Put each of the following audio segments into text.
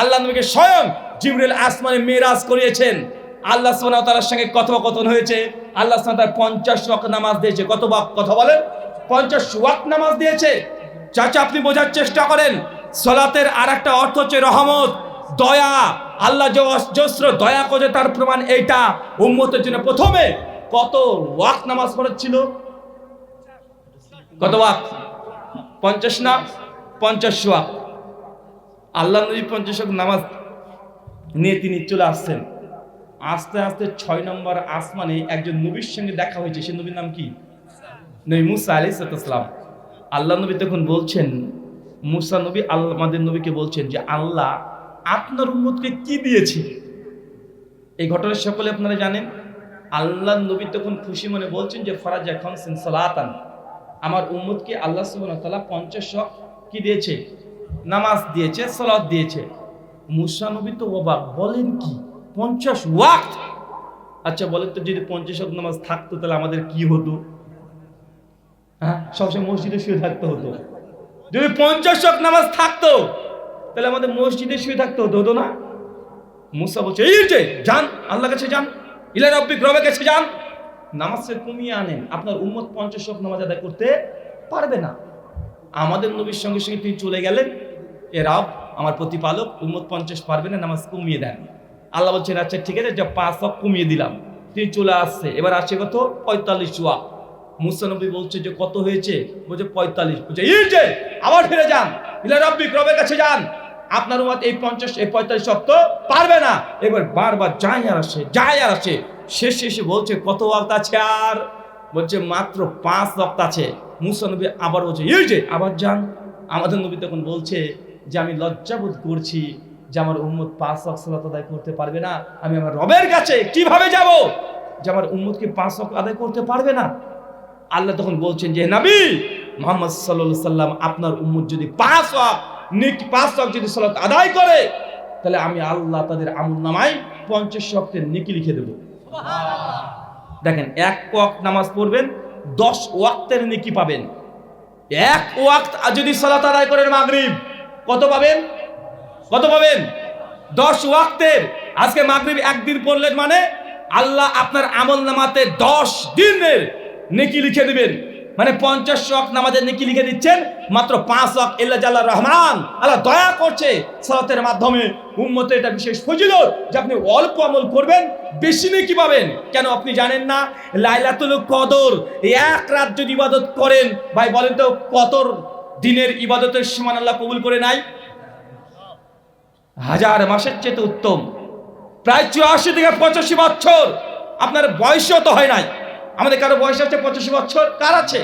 আল্লাহ নবীকে স্বয়ং জিবরিল আসমানে মেরাজ করিয়েছেন। আল্লাহ ওয়া তাআলার সঙ্গে কথোপকথন হয়েছে। আল্লাহ সুবহানাহু ওয়া তাআলা 50 ওয়াক্ত নামাজ দিয়েছে। কত কথা বলেন? 50 ওয়াক্ত নামাজ দিয়েছে। চাচা, আপনি বোঝার চেষ্টা করেন, সলাতের আর একটা অর্থ হচ্ছে রহমত, দয়া। আল্লাহ যে অজস্র দয়া করে তার প্রমাণ এইটা উম্মতের জন্য। প্রথমে কত ওয়াক্ত নামাজ পড়েছিল কত ওয়াক্ত? পঞ্চাশ না? পঞ্চাশ ওয়াক্ত। আল্লাহ নবী পঞ্চাশ ওয়াক্ত নামাজ নিয়ে তিনি চলে আসছেন। আস্তে আস্তে ছয় নম্বর আসমানে একজন নবীর সঙ্গে দেখা হয়েছে। সে নবীর নাম কি? নবী মুসা আলি সালাম। আল্লাহ নবী তখন বলছেন, মুসা নবী আল্লাহ আমাদের নবীকে বলছেন যে, আল্লাহ আপনার উম্মতকে কি দিয়েছে? এই ঘটনা সকলে আপনারা জানেন। আল্লাহ নবী তখন খুশি মনে বলছেন যে, ফরাজা খমসিন সালাতান। আমার উম্মতকে আল্লাহ তাআলা পঞ্চাশ শখ কি দিয়েছে? নামাজ দিয়েছে সালাত দিয়েছে। মুসা নবী তো অবাক, বলেন কি? পঞ্চাশ ওয়াক্ত? আচ্ছা বলেন তো যদি পঞ্চাশ ওয়াক্ত নামাজ থাকতো, তাহলে আমাদের কি হতো? হ্যাঁ সবসময় মসজিদে শুয়ে থাকতে হতো। যদি পঞ্চাশ ওয়াক্ত নামাজ থাকতো, তাহলে আমাদের মসজিদে শুয়ে থাকতে হতো হতো না? মুসা বলছে, এই যে, যান আল্লাহ কাছে যান ইলা রব্বিক রবের কাছে যান। নামাজের কমিয়ে আনেন। আপনার উম্মত পঞ্চাশ ওয়াক্ত নামাজ আদায় করতে পারবে না। আমাদের নবীর সঙ্গে সঙ্গে তিনি চলে গেলেন। এ রব, আমার প্রতিপালক, উম্মত পঞ্চাশ পারবে না, নামাজ কমিয়ে দেন। আল্লাহ বলছেন আচ্ছা ঠিক আছে, যা পাঁচ ওয়াক্ত কমিয়ে দিলাম। তিনি চলে আসছে। এবার আসছে কত? পঁয়তাল্লিশ ওয়াক্ত। মুসা নবী বলছে যে, কত হয়েছে? বলছে, পঁয়তাল্লিশ। বলছে, এই যে, আবার ফিরে যান। ইলা রব্বিক, রবের কাছে যান। আপনার উম্মত এই পঞ্চাশ, এই পঁয়তাল্লিশ শব্দ পারবে না। এবার বারবার যায় আর আসে, যায় আর আসে। শেষ শেষে বলছে, কত ওয়াক্ত আছে আর? বলছে, মাত্র পাঁচ ওয়াক্ত আছে। মুসা নবী আবার বলছে এই যে আবার যান। আমাদের নবী তখন বলছে যে আমি লজ্জাবোধ করছি যে আমার উম্মত পাঁচ ওয়াক্ত সালাত আদায় করতে পারবে না। আমি আমার রবের কাছে কীভাবে যাব যে আমার উম্মতকে পাঁচ ওয়াক্ত আদায় করতে পারবে না? আল্লাহ তখন বলছেন যে নবী মোহাম্মদ সাল্লাল্লাহু সাল্লাম আপনার উম্মত যদি পাঁচ ওয়াক্ত নেকি পাঁচ ওয়াক্ত যদি সালাত আদায় করে তাহলে আমি আল্লাহ তাদের আমল নামায় পঞ্চাশ ওয়াক্তের নিকি লিখে দেব। দেখেন এক ওয়াক্ত নামাজ পড়বেন দশ ওয়াক্তের নেকি পাবেন। এক ওয়াক্ত যদি সালাত আদায় করেন মাগরিব, কত পাবেন? কত পাবেন? দশ ওয়াক্তের। আজকে মাগরিব একদিন পড়লেন মানে আল্লাহ আপনার আমল নামাতে দশ দিনের নেকি লিখে দিবেন। মানে পঞ্চাশ ওয়াক নামাজের নেকি লিখে দিচ্ছেন, মাত্র পাঁচ শখ এল্লা জাল্লা রহমান। আল্লাহ দয়া করছে সালাতের মাধ্যমে উম্মতের এটা বিশেষ ফজিলত যে আপনি অল্প আমল করবেন, বেশি নেকি পাবেন। কেন আপনি জানেন না? লাইলাতুল কদর, এক রাত যদি ইবাদত করেন, ভাই বলেন তো কতর দিনের ইবাদতের সমান আল্লাহ কবুল করে নাই? হাজার মাসের চেয়ে উত্তম। প্রায় চুরাশি থেকে পঁচাশি বছর। আপনার বয়সও তো হয় নাই। আমাদের কারও বয়স আছে পঁচাশি বছর? কার আছে?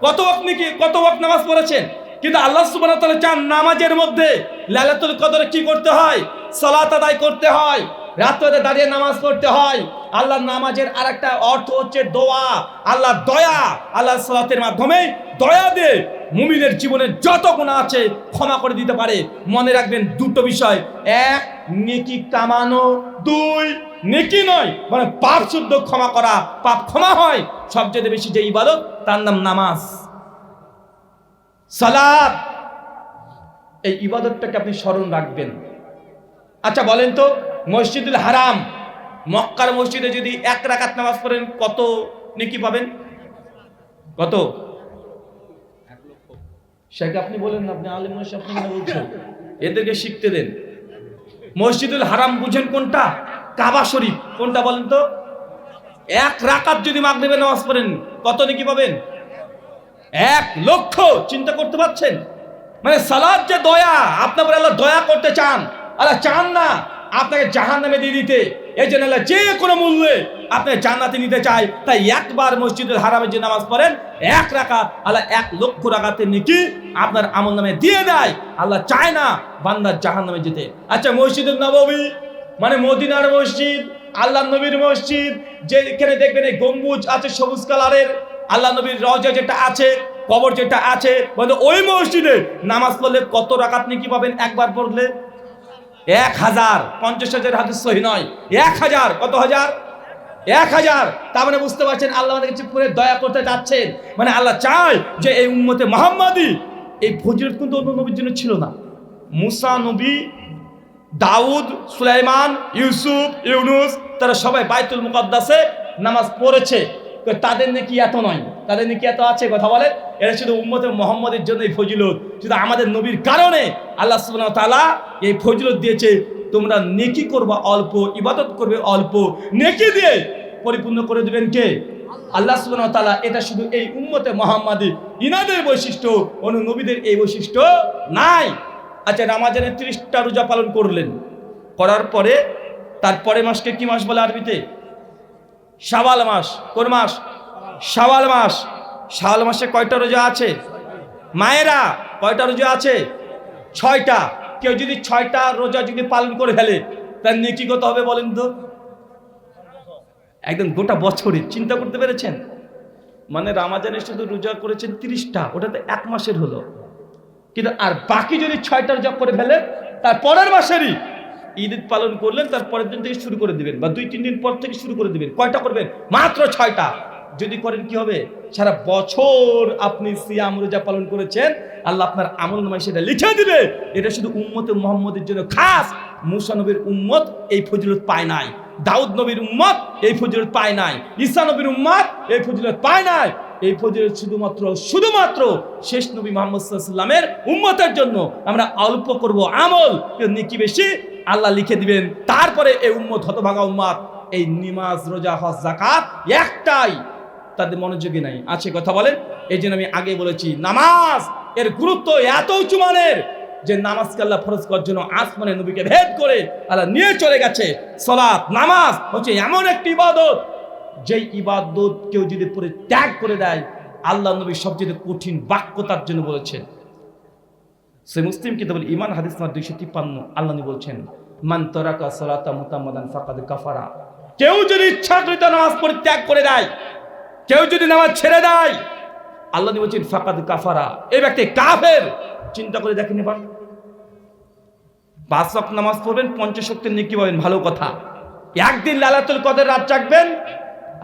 কত আপনি কি কত ওয়াক্ত নামাজ পড়েছেন? কিন্তু আল্লাহ তাআলা চান নামাজের মধ্যে লালাতুল কদরে কি করতে হয়? সালাত আদায় করতে হয় রাত্রে দাঁড়িয়ে নামাজ পড়তে হয়। আল্লাহর নামাজের আরেকটা অর্থ হচ্ছে দোয়া। আল্লাহ দয়া, আল্লাহ সালাতের মাধ্যমে দয়া দিয়ে মুমিনের জীবনে যত গুণা আছে ক্ষমা করে দিতে পারে। মনে রাখবেন দুটো বিষয়। এক, নেকি কামানো। দুই নেকি নয় মানে পাপ শুদ্ধ ক্ষমা করা, পাপ ক্ষমা হয়। সবচেয়ে বেশি যে ইবাদত, তার নাম নামাজ। সালাত। এই ইবাদতটাকে আপনি স্মরণ রাখবেন। আচ্ছা বলেন তো, মসজিদুল হারাম, মক্কার মসজিদে যদি এক রাকাত নামাজ পড়েন, কত নেকি পাবেন? কত? শেখ আপনি বলেন না, আপনি আলিম আপনি এদেরকে শিখতে দেন। মসজিদুল হারাম বুঝেন কোনটা? কাবা শরীফ। কোনটা বলেন তো? এক রাকাত যদি মাগরিবে নামাজ পড়েন কত নাকি পাবেন? এক লক্ষ। চিন্তা করতে পারছেন? মানে সালাদ যে দয়া, আপনার উপরে আল্লাহ দয়া করতে চান, আল্লাহ চান না আপনাকে জাহান নামে দিয়ে দিতে। এই জন্য আল্লাহ যে কোনো মূল্যে আপনি জান্নাতে নিতে চাই তাই একবার মসজিদের হারামে যে নামাজ পড়েন, এক রাকাত, আল্লাহ এক লক্ষ রাকাতে নাকি আপনার আমল নামে দিয়ে দেয়। আল্লাহ চায় না বান্দার জাহান নামে যেতে। আচ্ছা মসজিদের নববী। মানে মদিনার মসজিদ, আল্লাহ নবীর মসজিদ, যেখানে দেখবেন এই গম্বুজ আছে, সবুজ কালারের। আল্লাহ নবীর রজা যেটা আছে, কবর যেটা আছে বলতে ওই মসজিদে নামাজ পড়লে কত রাকাত নাকি পাবেন? একবার পড়লে? এক হাজার। পঞ্চাশ হাজার হাদিস সহি নয়। এক হাজার। কত হাজার? এক হাজার। তার মানে বুঝতে পারছেন, আল্লাহ আমাদের কাছে পুরো দয়া করতে যাচ্ছেন মানে আল্লাহ চায় যে এই উম্মতে মোহাম্মদী, এই ফজিলত কিন্তু অন্য নবীর জন্য ছিল না। মুসা নবী দাউদ, সুলাইমান, ইউসুফ, ইউনুস, তারা সবাই বাইতুল মুকদ্দাসে নামাজ পড়েছে। তো তাদের নাকি এত নয়? তাদের নাকি এত আছে? কথা বলে? এটা শুধু উম্মতে মোহাম্মদের জন্য এই ফজিলত। শুধু আমাদের নবীর কারণে আল্লাহ সুবহানাহু তাআলা এই ফজিলত দিয়েছে। তোমরা নেকি করবা অল্প, ইবাদত করবে অল্প। নেকি দিয়ে পরিপূর্ণ করে দিবেন কে? আল্লাহ সুবহানাহু তাআলা এটা শুধু এই উম্মতে মোহাম্মদী ইনাদের বৈশিষ্ট্য। অন্য নবীদের এই বৈশিষ্ট্য নাই। আচ্ছা নামাজের ত্রিশটা রোজা পালন করলেন। করার পরে তারপরে মাসকে কি মাস বলে আরবিতে? শাওয়াল মাস। কোন মাস? শাওয়াল মাস। শাওয়াল মাসে কয়টা রোজা আছে? মায়েরা, কয়টা রোজা আছে? ছয়টা। কেউ যদি ছয়টা রোজা যদি পালন করে ফেলে, তার নেকি কত হবে বলেন তো? একদম গোটা বছরে চিন্তা করতে পেরেছেন? মানে রামাজানের শুধু রোজা করেছেন তিরিশটা। ওটা তো এক মাসের হলো। কিন্তু আর বাকি যদি ছয়টার রোজা করে ফেলে, তার পরের মাসেরই ঈদ পালন করলেন, তার পরের দিন থেকে শুরু করে দিবেন বা দুই, তিন দিন পর থেকে শুরু করে দিবেন। কয়টা করবেন? মাত্র ছয়টা। যদি করেন কি হবে? সারা বছর আপনি সিয়াম রোজা পালন করেছেন, আল্লাহ আপনার আমল নামায় সেটা লিখে দিবে। এটা শুধু উম্মতে মোহাম্মদের জন্য খাস। মুসা নবীর উম্মত এই ফজিলত পায় নাই। দাউদ নবীর উম্মত এই ফজিলত পায় নাই। ঈসা নবীর উম্মত এই ফজিলত পায় নাই। এই ফজিলত শুধুমাত্র শুধুমাত্র শেষ নবী মোহাম্মদ সাল্লামের উম্মতের জন্য আমরা অল্প করব আমল। নেকি বেশি? আল্লাহ লিখে দিবেন, তারপরে এই উম্মত, হতভাগা উম্মত এই নিমাজ, রোজা, হজ জাকাত একটাই। তাদের মনোযোগী নাই। আছে কথা বলেন? এই জন্য আমি আগে বলেছি, নামাজ এর গুরুত্ব এত উঁচু মানের যে নামাজকে আল্লাহ ফরজ করার জন্য আসমানে নবীকে ভেদ করে আল্লাহ নিয়ে চলে গেছে। সলাৎ, নামাজ হচ্ছে এমন একটি ইবাদত যেই ইবাদত কেউ যদি পরে ত্যাগ করে দেয়, আল্লাহ নবী সবচেয়ে কঠিন বাক্য তার জন্য বলেছেন। সে মুসলিম কিতাবুল ইমান হাদিস দুইশো তিপ্পান্ন, আল্লাহ নবী বলছেন, মান তরাকা সালাতা মুতাম্মাদান ফাকাদ কাফারা। কেউ যদি ইচ্ছাকৃত নামাজ পরিত্যাগ করে দেয়, কেউ যদি নামাজ ছেড়ে দেয়, আল্লাহ নবী বলছেন, ফাকাদ কাফারা। এই ব্যক্তি কাফের। চিন্তা করে দেখেন এবার। পাঁচ নামাজ পড়বেন পঞ্চশক্তির নেকি পাবেন ভালো কথা। একদিন লালাতুল কদের রাত জাগবেন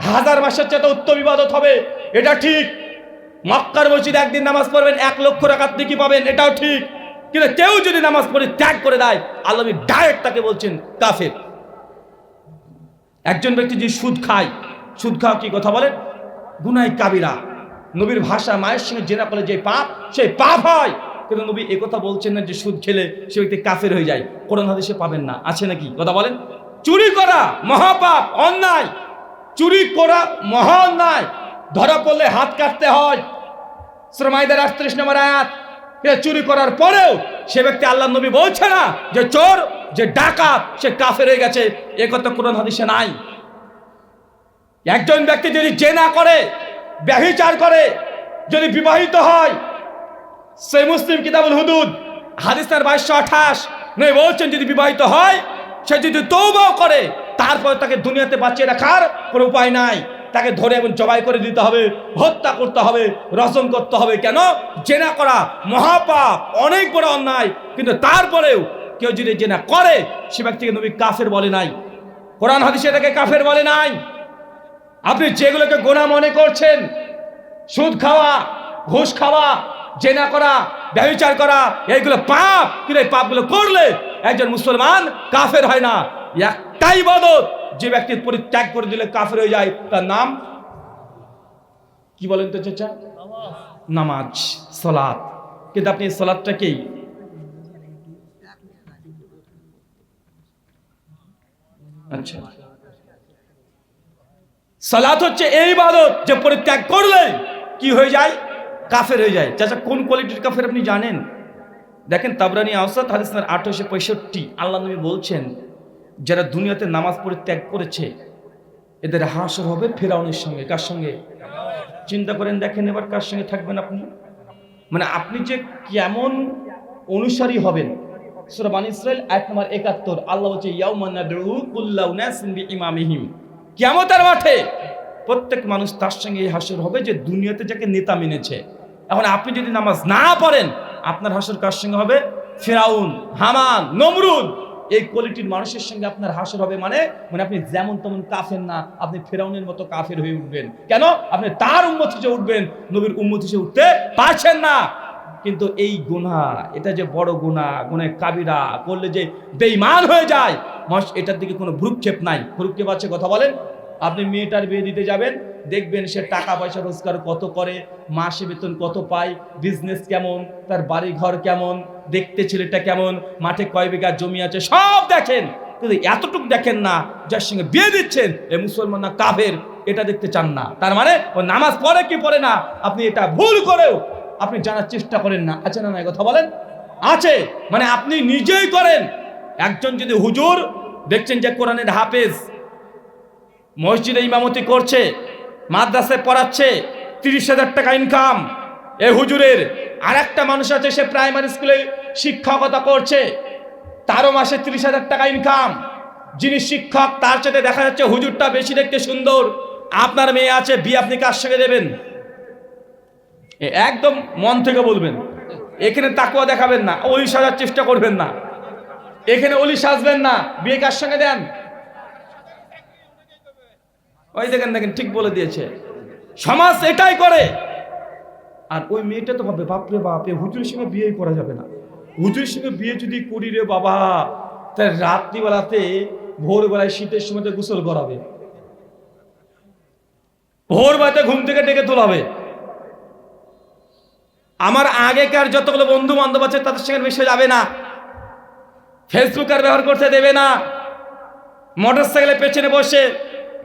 হাজার মাসের চেয়ে উত্তম ইবাদত হবে, এটা ঠিক। মক্কার মসজিদ একদিন নামাজ পড়বেন, এক লক্ষ টাকার নেকি পাবেন, এটাও ঠিক। কিন্তু কেউ যদি নামাজ পড়ে, ত্যাগ করে দেয়, আল্লাহ ডাইরেক্ট তাকে বলছেন, কাফের। একজন ব্যক্তি যদি সুদ খায়, সুদ খাওয়া কি কথা বলেন? গুনাই কাবিরা। নবীর ভাষা মায়ের সঙ্গে জেনা করলে যে পাপ, সেই পাপ হয়। কিন্তু নবী কথা বলছেন না যে সুদ খেলে সে ব্যক্তি কাফের হয়ে যায়। কোরআন হাদিসে পাবেন না। আছে নাকি? কথা বলেন? চুরি করা, মহাপাপ, অন্যায়। চুরি করা মহা অন্যায় ধরা পড়লে হাত কাটতে হয়। শ্রমাইদের আটত্রিশ নম্বর আয়াত চুরি করার পরেও সে ব্যক্তি আল্লাহ নবী বলছে না যে চোর, যে ডাকাত, সে কাফের হয়ে গেছে। এ কথা কোরআন হাদিসে নাই। একজন ব্যক্তি যদি জেনা করে, ব্যভিচার করে, যদি বিবাহিত হয় সে মুসলিম কিতাবুল হুদুদ, হাদিসের বাইশশো আঠাশ নয় বলছেন যদি বিবাহিত হয়, সে যদি তৌবাও করে তারপরে তাকে দুনিয়াতে বাঁচিয়ে রাখার কোনো উপায় নাই। তাকে ধরে এবং জবাই করে দিতে হবে, হত্যা করতে হবে রসম করতে হবে। কেন? জেনা করা মহাপাপ, অনেক বড় অন্যায়। কিন্তু তারপরেও কেউ যদি জেনা করে, সে ব্যক্তিকে নবী কাফের বলে নাই। কোরআন হাদিসে এটাকে কাফের বলে নাই। আপনি যেগুলোকে গোনা মনে করছেন, সুদ খাওয়া, ঘুষ খাওয়া, জেনা করা ব্যবচার করা, এইগুলো পাপ। কিন্তু এই পাপগুলো করলে একজন মুসলমান কাফের হয় না। একটাই বদত যে ব্যক্তির পরিত্যাগ করে দিলে কাফের হয়ে যায়, তার নাম কি বলেন তো চাচা? নামাজ সলাদ কিন্তু আপনি এই সলাৎটাকেই আচ্ছা। সালাত হচ্ছে এই ইবাদত, যে পরিত্যাগ করলে কি হয়ে যায়? কাফের হয়ে যায়। চাচা, কোন কোয়ালিটির কাফের আপনি জানেন? দেখেন তাবরানি আওসাদ হাদিসের আঠারোশো পঁয়ষট্টি, আল্লাহ নবী বলছেন যারা দুনিয়াতে নামাজ পরিত্যাগ করেছে, এদের হাসর হবে ফেরাউনের সঙ্গে। কার সঙ্গে? চিন্তা করেন, দেখেন এবার কার সঙ্গে থাকবেন আপনি? মানে আপনি যে কেমন অনুসারী হবেন। সুরাবান ইসরায়েল এক নম্বর একাত্তর। আল্লাহ হচ্ছে ইমামিহিম কেমতার মাঠে প্রত্যেক মানুষ তার সঙ্গে এই হাসর হবে যে দুনিয়াতে যাকে নেতা মেনেছে। এখন আপনি যদি নামাজ না পড়েন, আপনার হাসর কার সঙ্গে হবে? ফেরাউন, হামান, নমরুদ। এই কোয়ালিটির মানুষের সঙ্গে আপনার হাসর হবে মানে মানে আপনি যেমন তেমন কাফের না, আপনি ফেরাউনের মতো কাফের হয়ে উঠবেন। কেন? আপনি তার উন্মত হিসেবে উঠবেন, নবীর উন্মত হিসেবে উঠতে পারছেন না। কিন্তু এই গুণা এটা যে বড় গুণা গুণে কাবিরা, করলে যে বেইমান হয়ে যায় মশ এটার দিকে কোনো ভ্রুক্ষেপ নাই। ভ্রুক্ষেপ আছে, কথা বলেন। আপনি মেয়েটার বিয়ে দিতে যাবেন দেখবেন সে টাকা পয়সা রোজগার কত করে, মাসে বেতন কত পায় বিজনেস কেমন, তার বাড়ি ঘর কেমন, দেখতে ছেলেটা কেমন, মাঠে কয় বিঘা জমি আছে, সব দেখেন। কিন্তু এতটুকু দেখেন না, যার সঙ্গে বিয়ে দিচ্ছেন, এ মুসলমান না কাফের, এটা দেখতে চান না। তার মানে ও নামাজ পড়ে কি পড়ে না, আপনি এটা ভুল করেও আপনি জানার চেষ্টা করেন না। আছে না না কথা বলেন? আছে। মানে আপনি নিজেই করেন। একজন যদি হুজুর, দেখছেন যে কোরআনের হাফেজ, মসজিদে ইমামতি করছে মাদ্রাসায় পড়াচ্ছে, তিরিশ হাজার টাকা ইনকাম এ হুজুরের আর একটা মানুষ আছে, সে প্রাইমারি স্কুলে শিক্ষকতা করছে। তারও মাসে তিরিশ হাজার টাকা ইনকাম যিনি শিক্ষক, তার সাথে দেখা যাচ্ছে হুজুরটা বেশি দেখতে সুন্দর। আপনার মেয়ে আছে, বিয়ে আপনি কার সঙ্গে দেবেন? একদম মন থেকে বলবেন। এখানে তাকুয়া দেখাবেন না অলি সাজার চেষ্টা করবেন না। এখানে অলি সাজবেন না, বিয়ে কার সঙ্গে দেন? ওই দেখেন দেখেন, ঠিক বলে দিয়েছে। সমাজ এটাই করে। আর ওই মেয়েটা তো ভাবে বাপরে বাপ হুজুরের সঙ্গে বিয়েই করা যাবে না। হুজুরের সঙ্গে বিয়ে যদি করি রে বাবা তার রাত্রিবেলাতে, ভোরবেলায় শীতের সময় গোসল করাবে। ভোরবেলাতে ঘুম থেকে ডেকে তোলাবে। আমার আগেকার যতগুলো বন্ধু বান্ধব আছে, তাদের সঙ্গে মিশে যাবে না। ফেসবুক আর ব্যবহার করতে দেবে না। মোটর সাইকেলের পেছনে বসে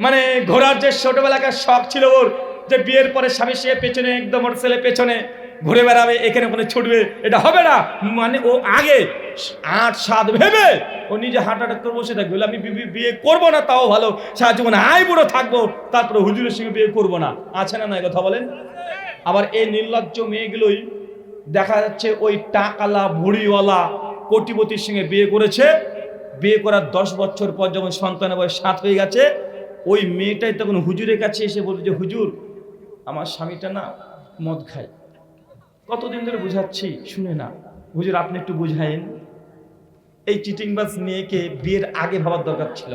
মানে ঘোরার যে ছোটবেলাকার শখ ছিল ওর, যে বিয়ের পরে স্বামী সে পেছনে, একদম মোটর সাইকেলের পেছনে ঘুরে বেড়াবে, এখানে ওখানে ছুটবে, এটা হবে না। মানে ও আগে আট, সাত ভেবে ও নিজে হাঁটাটা করে বসে থাকবে আমি বিয়ে করব না, তাও ভালো। সারা জীবনে আই বুড়ো থাকব, তারপরে হুজুরের সঙ্গে বিয়ে করব না। আছে না না কথা বলেন? আবার এই নির্লজ্জ মেয়েগুলোই দেখা যাচ্ছে ওই টাকালা ভুড়িওয়ালা কোটিপতির সঙ্গে বিয়ে করেছে। বিয়ে করার দশ বছর পর যখন সন্তানের বয়স সাত হয়ে গেছে ওই মেয়েটাই তখন হুজুরের কাছে এসে বলবে যে, হুজুর, আমার স্বামীটা না মদ খায়। কতদিন ধরে বুঝাচ্ছি, শুনে না। হুজুর, আপনি একটু বুঝাইন এই চিটিংবাজ মেয়েকে বিয়ের আগে ভাবার দরকার ছিল।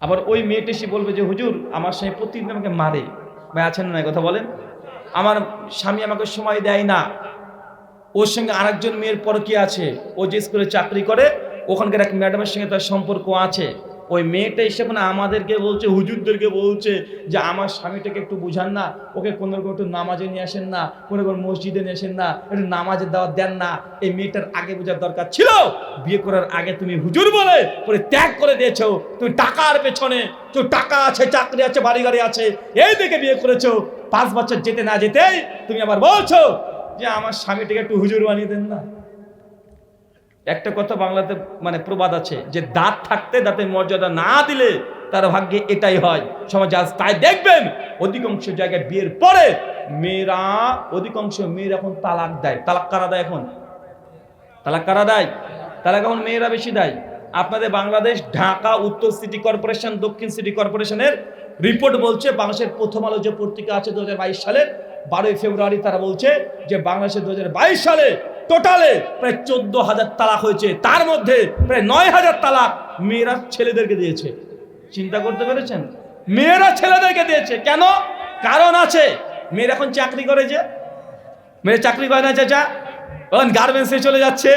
আবার ওই মেয়েটা এসে বলবে যে, হুজুর, আমার স্বামী প্রতিদিন আমাকে মারে। ভাই, আছেন না কথা বলেন? আমার স্বামী আমাকে সময় দেয় না। ওর সঙ্গে আরেকজন মেয়ের পর কি আছে। ও যে স্কুলে চাকরি করে, ওখানকার এক ম্যাডামের সঙ্গে তার সম্পর্ক আছে। ওই মেয়েটা এসে মানে আমাদেরকে বলছে, হুজুরদেরকে বলছে যে আমার স্বামীটাকে একটু বুঝান না। ওকে কোনো রকম একটু নামাজে নিয়ে আসেন না, কোনো রকম মসজিদে নিয়ে আসেন না, একটু নামাজের দাওয়াত দেন না। এই মেয়েটার আগে বোঝার দরকার ছিল। বিয়ে করার আগে তুমি হুজুর বলে, পরে ত্যাগ করে দিয়েছ। তুমি টাকার পেছনে, তো টাকা আছে, চাকরি আছে বাড়ি গাড়ি আছে, এই দেখে বিয়ে করেছ। পাঁচ বছর যেতে না যেতেই তুমি আবার বলছো যে, আমার স্বামীটাকে একটু হুজুর বানিয়ে দেন না। একটা কথা বাংলাতে মানে প্রবাদ আছে যে দাঁত থাকতে দাঁতের মর্যাদা না দিলে তার ভাগ্যে এটাই হয়। সমাজ আজ তাই দেখবেন, অধিকাংশ জায়গায় বিয়ের পরে মেয়েরা, অধিকাংশ মেয়েরা এখন তালাক দেয়। তালাক কারা দেয় এখন? তালাক কারা দেয়? তালাক এখন মেয়েরা বেশি দেয়। আপনাদের বাংলাদেশ ঢাকা উত্তর সিটি কর্পোরেশন, দক্ষিণ সিটি কর্পোরেশনের রিপোর্ট বলছে, বাংলাদেশের প্রথম আলো যে পত্রিকা আছে দু হাজার বাইশ সালের, বারোই ফেব্রুয়ারি তারা বলছে যে বাংলাদেশের দু হাজার বাইশ সালে টোটালে প্রায় চোদ্দ হাজার তালাক হয়েছে। তার মধ্যে প্রায় নয় হাজার তালাক মেয়েরা ছেলেদেরকে দিয়েছে। চিন্তা করতে পেরেছেন? মেয়েরা ছেলেদেরকে দিয়েছে। কেন? কারণ আছে। মেয়েরা এখন চাকরি করে যে। মেয়ে চাকরি করে না চাচা। এখন গার্মেন্টসে চলে যাচ্ছে।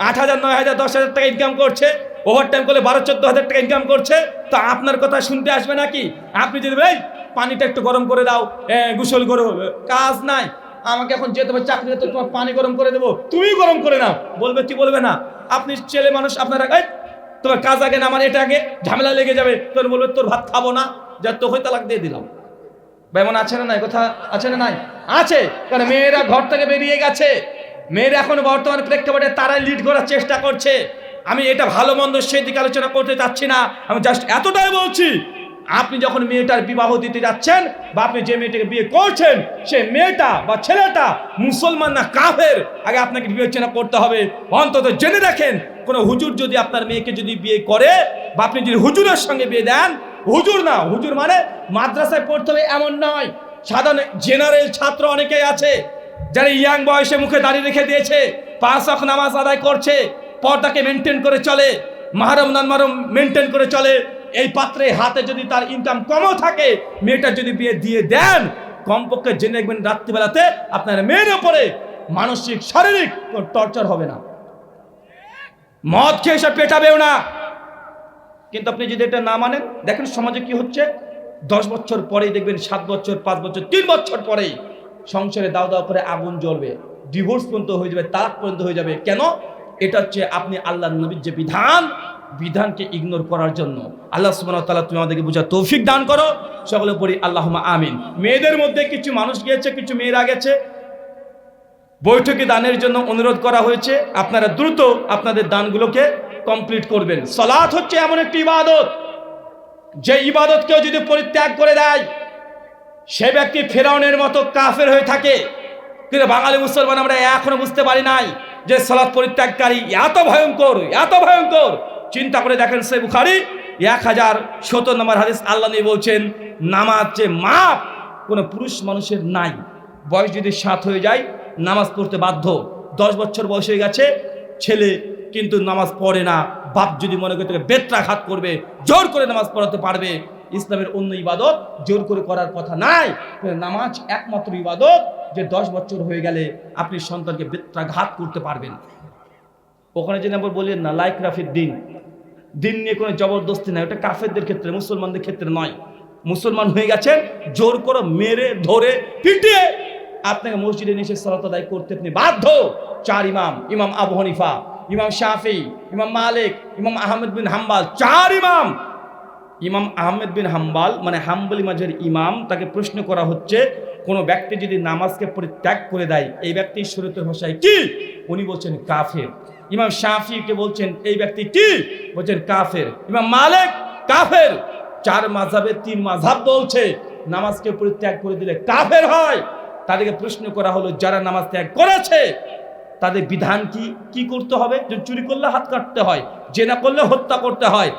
আট হাজার নয় হাজার দশ হাজার টাকা ইনকাম করছে। ওভার টাইম করলে বারো চোদ্দ হাজার টাকা ইনকাম করছে। তো আপনার কথা শুনতে আসবে নাকি? আপনি যদি ভাই পানিটা একটু গরম করে দাও। এ, গোসল করো। কাজ নাই। আমাকে এখন যেতে হবে, চাকরি তো তোমার পানি গরম করে দেবো। তুমি গরম করে নাও। বলবে, কি বলবে না? আপনি ছেলে মানুষ, আপনারা তোমার কাজ আগে, না আমার এটা আগে, ঝামেলা লেগে যাবে। তোর বলবে, তোর ভাত খাব না, যা তোকে তালাক দিয়ে দিলাম। ভাই, মনে আছে না নাই? কথা আছে না নাই? আছে। কারণ মেয়েরা ঘর থেকে বেরিয়ে গেছে। মেয়েরা এখন বর্তমান প্রেক্ষাপটে তারাই লিড করার চেষ্টা করছে। আমি এটা ভালো মন্দ সেদিকে আলোচনা করতে চাচ্ছি না। আমি জাস্ট এতটাই বলছি আপনি যখন মেয়েটার বিবাহ দিতে যাচ্ছেন বা আপনি যে মেয়েটাকে বিয়ে করছেন, সে মেয়েটা বা ছেলেটা মুসলমান না কাফের, আগে আপনাকে বিবেচনা করতে হবে। অন্তত জেনে দেখেন, কোনো হুজুর যদি আপনার মেয়েকে যদি বিয়ে করে বা আপনি যদি হুজুরের সঙ্গে বিয়ে দেন, হুজুর না, হুজুর মানে মাদ্রাসায় পড়তে হবে এমন নয়। সাধারণ জেনারেল ছাত্র অনেকেই আছে, যারা ইয়াং বয়সে মুখে দাঁড়িয়ে রেখে দিয়েছে, পাঁচ অখ নামাজ আদায় করছে, পর্দাকে মেনটেন করে চলে, মাহরম নানমারম মেনটেন করে চলে। এই পাত্রে হাতে যদি তার ইনকাম কমও থাকে, মেয়েটা যদি বিয়ে দিয়ে দেন, কমপক্ষে জেনে দেখবেন রাত্রিবেলাতে আপনার মেয়ের ওপরে মানসিক, শারীরিক টর্চার হবে না। মদ খেয়ে এসে পেটাবেও না। কিন্তু আপনি যদি এটা না মানেন, দেখেন সমাজে কি হচ্ছে? দশ বছর পরেই দেখবেন, সাত বছর, পাঁচ বছর, তিন বছর পরেই সংসারে দাও দাও করে আগুন জ্বলবে। ডিভোর্স পর্যন্ত হয়ে যাবে, তালাক পর্যন্ত হয়ে যাবে। কেন? এটা হচ্ছে আপনি আল্লাহ নবীর যে বিধান বিধানকে ইগনোর করার জন্য আল্লাহ সুবহানাহু ওয়া তুমি আমাদেরকে বোঝা তৌফিক দান করো। সকলে পড়ি আল্লাহুম্মা আমিন। মেয়েদের মধ্যে কিছু মানুষ গিয়েছে, কিছু মেয়েরা গেছে। বৈঠকে দানের জন্য অনুরোধ করা হয়েছে। আপনারা দ্রুত আপনাদের দানগুলোকে কমপ্লিট করবেন। সলাৎ হচ্ছে এমন একটি ইবাদত। যে ইবাদতকেও যদি পরিত্যাগ করে দেয়, সে ব্যক্তি ফেরাউনের মতো কাফের হয়ে থাকে। কিন্তু বাঙালি মুসলমান আমরা এখনও বুঝতে পারি নাই যে সলাৎ পরিত্যাগকারী এত ভয়ঙ্কর এত ভয়ঙ্কর। চিন্তা করে দেখেন সে বুখারি। এক হাজার সত্তর নম্বর হাদিস আল্লাহ নিয়ে বলছেন, নামাজ যে মাপ, কোনো পুরুষ মানুষের নাই। বয়স যদি সাত হয়ে যায়, নামাজ পড়তে বাধ্য। দশ বছর বয়স হয়ে গেছে, ছেলে কিন্তু নামাজ পড়ে না। বাপ যদি মনে করে তাকে বেত্রাঘাত করবে, জোর করে নামাজ পড়াতে পারবে। ইসলামের অন্য ইবাদত জোর করে করার কথা নাই। নামাজ একমাত্র ইবাদত যে দশ বছর হয়ে গেলে আপনি সন্তানকে বেত্রাঘাত করতে পারবেন ওখানে যে নম্বর বললেন না, লাইক রাফির দিন। দিন নিয়ে কোনো জবরদস্তি নাই, ওটা কাফেরদের ক্ষেত্রে, মুসলমানদের ক্ষেত্রে নয়। মুসলমান হয়ে গেছেন, জোর করে মেরে, ধরে, পিটিয়ে আপনাকে মসজিদে এসে সালাত আদায় করতে আপনি বাধ্য। চার ইমাম ইমাম আবু হানিফা, ইমাম শাফি, ইমাম মালিক, ইমাম আহমেদ বিন হাম্বাল, চার ইমাম। ইমাম আহমেদ বিন হাম্বাল মানে হাম্বলি মাঝের ইমাম, তাকে প্রশ্ন করা হচ্ছে, কোনো ব্যক্তি যদি নামাজকে পরিত্যাগ করে দেয়, এই ব্যক্তি শরীয়তের ভাষায় কি? উনি বলছেন কাফের। ইমাম শাফিকে বলছেন, এই ব্যক্তি কি? বলছেন, কাফের। ইমাম মালিক, কাফের। চার মাঝাবে তিন মাঝাব বলছে, নামাজকে পরিত্যাগ করে দিলে কাফের হয়। তাদেরকে প্রশ্ন করা হলো, যারা নামাজ ত্যাগ করেছে, তাদের বিধান কি? কি করতে হবে? যে চুরি করলে হাত কাটতে হয়, জেনা করলে হত্যা করতে হয়।